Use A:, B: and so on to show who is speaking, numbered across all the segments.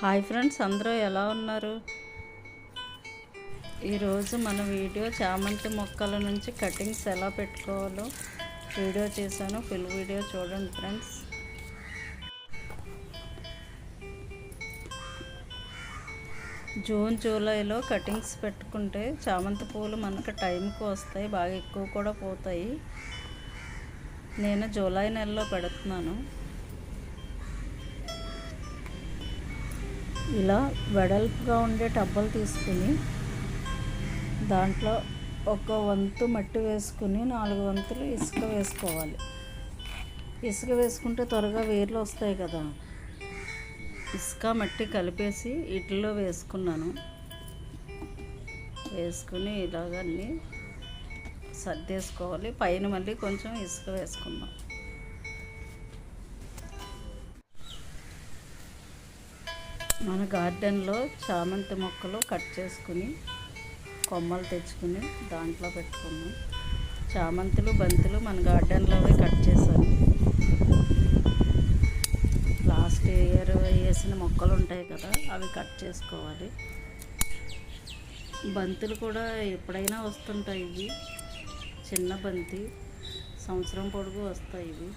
A: Hi friends అందరూ ఎలా ఉన్నారు? ఈరోజు మన వీడియో చామంతి మొక్కల నుంచి కటింగ్స్ ఎలా పెట్టుకోవాలో వీడియో చేశాను. ఫుల్ వీడియో చూడండి ఫ్రెండ్స్. జూన్ జూలైలో కటింగ్స్ పెట్టుకుంటే చామంతి పూలు మనకు టైంకి వస్తాయి బాగా ఎక్కువ కూడా పోతాయి. నేను జూలై నెలలో పెడుతున్నాను. ఇలా వెడల్పుగా ఉండే టబ్బలు తీసుకుని దాంట్లో ఒక వంతు మట్టి వేసుకుని నాలుగు వంతులు ఇసుక వేసుకోవాలి. ఇసుక వేసుకుంటే త్వరగా వేర్లు వస్తాయి కదా. ఇసుక మట్టి కలిపేసి ఇడ్లీలో వేసుకున్నాను. వేసుకుని ఇలాగన్నీ సర్దేసుకోవాలి. పైన మళ్ళీ కొంచెం ఇసుక వేసుకుందాం. మన గార్డెన్లో చామంతి మొక్కలు కట్ చేసుకుని కొమ్మలు తెచ్చుకుని దాంట్లో పెట్టుకున్నాం. చామంతులు బంతులు మన గార్డెన్లోనే కట్ చేశాను లాస్ట్ ఇయర్ వేసిన మొక్కలు ఉంటాయి కదా అవి కట్ చేసుకోవాలి. బంతులు కూడా ఎప్పుడైనా వస్తుంటాయి ఇవి. చిన్న బంతి సంవత్సరం పొడుగు వస్తాయి ఇవి.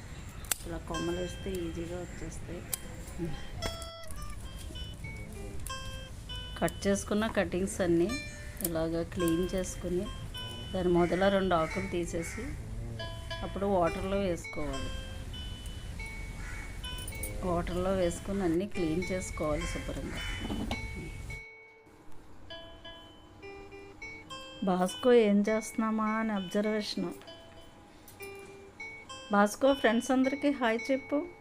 A: ఇలా కొమ్మలు వేస్తే ఈజీగా వచ్చేస్తాయి. కట్ చేసుకున్న కటింగ్స్ అన్నీ ఇలాగ క్లీన్ చేసుకుని దాని మొదల రెండు ఆకులు తీసేసి అప్పుడు వాటర్లో వేసుకోవాలి. వాటర్లో వేసుకుని అన్నీ క్లీన్ చేసుకోవాలి శుభ్రంగా. బాస్కో ఏం చేస్తున్నామా అని అబ్జర్వేషన్. బాస్కో ఫ్రెండ్స్ అందరికీ హాయ్ చెప్పు.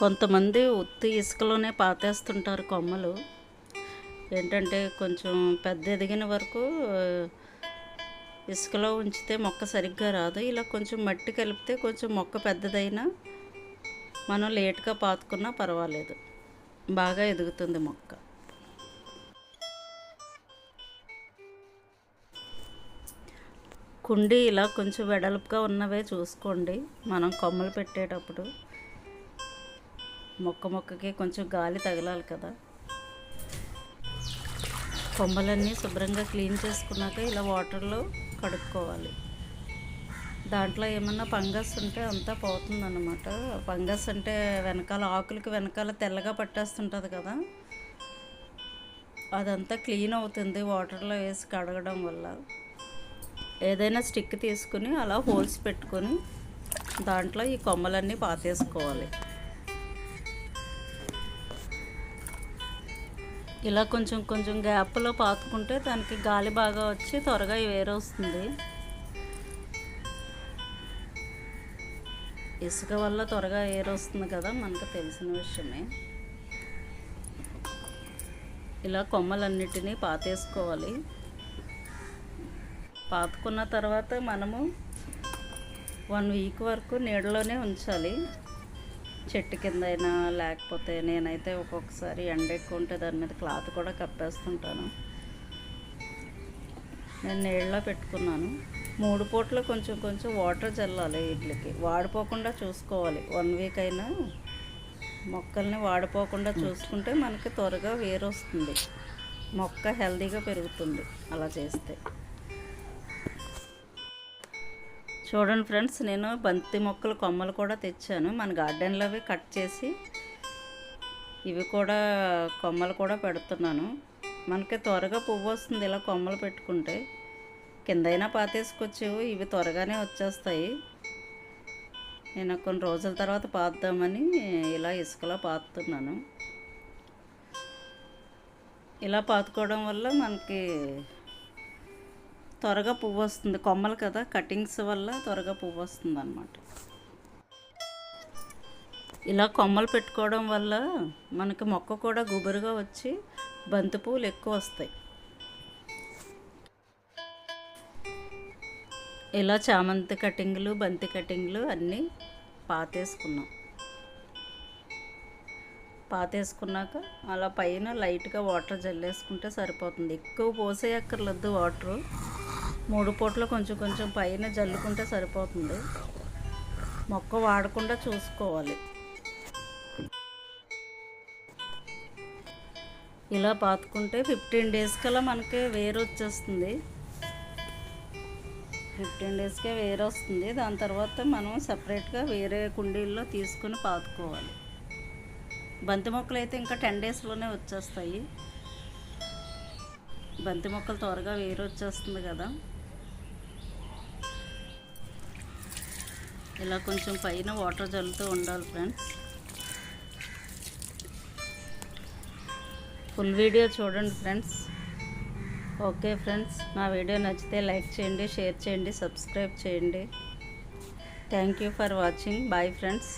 A: కొంతమంది ఉత్తి ఇసుకలోనే పాతేస్తుంటారు కొమ్మలు. ఏంటంటే కొంచెం పెద్ద ఎదిగిన వరకు ఇసుకలో ఉంచితే మొక్క సరిగ్గా రాదు. ఇలా కొంచెం మట్టి కలిపితే కొంచెం మొక్క పెద్దదైనా మనం లేట్గా పాతుకున్నా పర్వాలేదు. బాగా ఎదుగుతుంది మొక్క. కుండీ ఇలా కొంచెం వెడల్పుగా ఉన్నవే చూసుకోండి. మనం కొమ్మలు పెట్టేటప్పుడు. మొక్క మొక్కకి కొంచెం గాలి తగలాలి కదా. కొమ్మలన్నీ శుభ్రంగా క్లీన్ చేసుకున్నాక ఇలా వాటర్లో కడుక్కోవాలి. దాంట్లో ఏమన్నా ఫంగస్ ఉంటే అంతా పోతుందన్నమాట. ఫంగస్ అంటే వెనకాల ఆకులకి వెనకాల తెల్లగా పట్టేస్తుంటుంది కదా. అదంతా క్లీన్ అవుతుంది వాటర్లో వేసి కడగడం వల్ల. ఏదైనా స్టిక్ తీసుకుని అలా హోల్స్ పెట్టుకొని దాంట్లో ఈ కొమ్మలన్నీ పాతేసుకోవాలి. ఇలా కొంచెం కొంచెం గ్యాప్లో పాతుకుంటే దానికి గాలి బాగా వచ్చి త్వరగా వేరొస్తుంది ఇసుక వల్ల త్వరగా ఏరొస్తుంది కదా మనకు తెలిసిన విషయమే. ఇలా కొమ్మలన్నిటినీ పాతేసుకోవాలి. పాతుకున్న తర్వాత మనము వన్ వీక్ వరకు నీడలోనే ఉంచాలి. చెట్టు కింద అయినా లేకపోతే నేనైతే ఒక్కొక్కసారి ఎండ ఎక్కువ ఉంటే దాని మీద క్లాత్ కూడా కప్పేస్తుంటాను. నేను నీళ్ళలో పెట్టుకున్నాను. మూడు పూటలు కొంచెం కొంచెం వాటర్ చల్లాలి వీటికి వాడిపోకుండా చూసుకోవాలి. వన్ వీక్ అయినా మొక్కల్ని వాడిపోకుండా చూసుకుంటే మనకి త్వరగా వేరొస్తుంది. మొక్క హెల్తీగా పెరుగుతుంది అలా చేస్తే. చూడండి ఫ్రెండ్స్ నేను బంతి మొక్కలు కొమ్మలు కూడా తెచ్చాను. మన గార్డెన్లోవి కట్ చేసి ఇవి కూడా కొమ్మలు కూడా పెడుతున్నాను. మనకి త్వరగా పువ్వు వస్తుంది ఇలా కొమ్మలు పెట్టుకుంటే. కిందైనా పాతేసుకొచ్చేవు ఇవి త్వరగానే వచ్చేస్తాయి. నేను కొన్ని రోజుల తర్వాత పాతుదామని ఇలా ఇసుకలో పాతున్నాను. ఇలా పాతుకోవడం వల్ల మనకి త్వరగా పువ్వు వస్తుంది. కొమ్మలు కదా కటింగ్స్ వల్ల త్వరగా పువ్వు వస్తుంది అనమాట ఇలా కొమ్మలు పెట్టుకోవడం వల్ల మనకి మొక్క కూడా గుబురుగా వచ్చి బంతి పువ్వులు ఎక్కువ వస్తాయి. ఇలా చామంతి కటింగ్లు బంతి కటింగ్లు అన్నీ పాతేసుకున్నాం. పాతేసుకున్నాక అలా పైన లైట్గా వాటర్ జల్లేసుకుంటే సరిపోతుంది. ఎక్కువ పోసేయక్కర్లేదు వాటరు. మూడు పూటలు కొంచెం కొంచెం పైన జల్లుకుంటే సరిపోతుంది. మొక్క వాడకుండా చూసుకోవాలి. ఇలా పాతుకుంటే ఫిఫ్టీన్ డేస్ కల్లా మనకి వేరు వచ్చేస్తుంది. ఫిఫ్టీన్ డేస్కే వేరు వస్తుంది. దాని తర్వాత మనం సపరేట్గా వేరే కుండీల్లో తీసుకుని పాతుకోవాలి. బంతి మొక్కలు అయితే ఇంకా టెన్ డేస్లోనే వచ్చేస్తాయి. బంతి మొక్కలు త్వరగా వేరు వచ్చేస్తుంది కదా. ఇలా కొంచెం పైన వాటర్ జల్లుతూ ఉండాలి ఫ్రెండ్స్ ఫుల్ వీడియో చూడండి ఫ్రెండ్స్ ఓకే ఫ్రెండ్స్ నా వీడియో నచ్చితే లైక్ చేయండి షేర్ చేయండి సబ్స్క్రైబ్ చేయండి. Thank you for watching bye friends